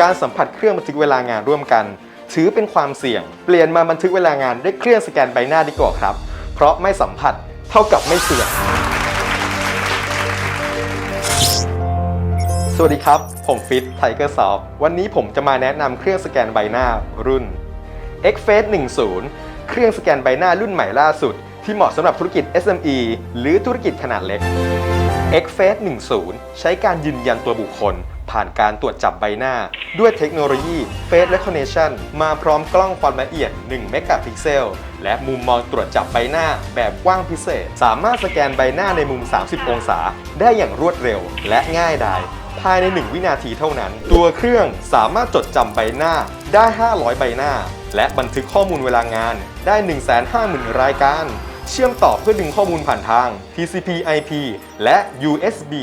การสัมผัสเครื่องบันทึกเวลางานร่วมกัน ถือเป็นความเสี่ยง เปลี่ยนมาบันทึกเวลางานด้วยเครื่องสแกนใบหน้าดีกว่าครับ เพราะไม่สัมผัสเท่ากับไม่เสี่ยง สวัสดีครับ ผมฟิตไทเกอร์ซอฟวันนี้ผมจะมาแนะนำเครื่องสแกนใบหน้ารุ่น x f a c e 10 เครื่องสแกนใบหน้ารุ่นใหม่ล่าสุด ที่เหมาะสำหรับธุรกิจ SME หรือธุรกิจขนาดเล็ก x f a c e 10 ใช้การยืนยันตัวบุคคล ผ่านการตรวจจับใบหน้า ด้วยเทคโนโลยี Face Recognition มาพร้อมกล้องความละเอียด 1 เมกะพิกเซล และมุมมองตรวจจับใบหน้าแบบกว้างพิเศษ สามารถสแกนใบหน้าในมุม 30 องศา ได้อย่างรวดเร็ว และง่ายดายภายใน 1 วินาทีเท่านั้น ตัวเครื่องสามารถจดจำใบหน้าได้ 500 ใบหน้า และบันทึกข้อมูลเวลางานได้ 150,000 รายการ เชื่อมต่อเพื่อดึงข้อมูลผ่านทาง TCP/IP และ USB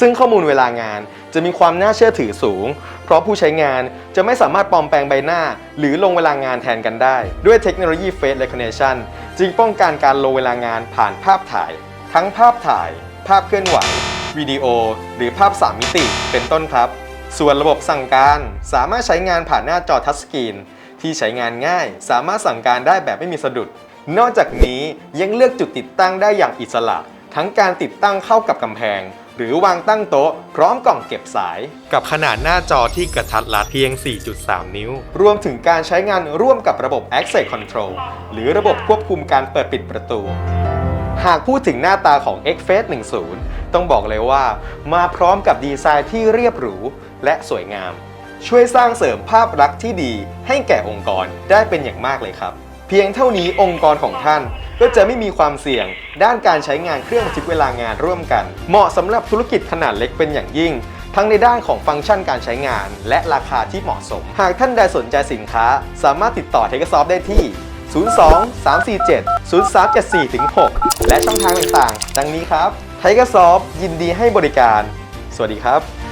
ซึ่งข้อมูลเวลางาน จะมีความน่าเชื่อถือสูง เพราะผู้ใช้งานจะไม่สามารถปลอมแปลงใบหน้า หรือลงเวลางานแทนกันได้ ด้วยเทคโนโลยี Face Recognition จึงป้องกันการลงเวลางานผ่านภาพถ่าย ทั้งภาพถ่าย ภาพเคลื่อนไหว วิดีโอ หรือภาพ 3 มิติเป็นต้นครับ ส่วนระบบสั่งการสามารถใช้งานผ่านหน้าจอทัชสกรีนที่ใช้งานง่าย สามารถสั่งการได้แบบไม่มีสะดุด นอกจากนี้ยังเลือกจุดติดตั้งได้อย่างอิสระ ทั้งการติดตั้งเข้ากับกำแพง หรือวางตั้งโต๊ะ พร้อมกล่องเก็บสาย กับขนาดหน้าจอที่กระทัดรัดเพียง 4.3 นิ้ว รวมถึงการใช้งานร่วมกับระบบ Access Control หรือระบบควบคุมการเปิดปิดประตู หากพูดถึงหน้าตาของ x f a c e 10 ต้องบอกเลยว่า มาพร้อมกับดีไซน์ที่เรียบหรูและสวยงาม ช่วยสร้างเสริมภาพลักษณ์ที่ดีให้แก่องค์กรได้เป็นอย่างมากเลยครับ พียงเท่านี้องค์กรของท่านก็จะไม่มีความเสี่ยง ด้านการใช้งานเครื่องบันทึกเวลางานร่วมกัน เหมาะสำหรับธุรกิจขนาดเล็กเป็นอย่างยิ่ง ทั้งในด้านของฟังก์ชันการใช้งาน และราคาที่เหมาะสม หากท่านใดสนใจสินค้า สามารถติดต่อเทคซอฟได้ที่ 02 347 0374ถึง6และช่องทางต่างๆ ดังนี้ครับไทกซอฟยินดีให้บริการ สวัสดีครับ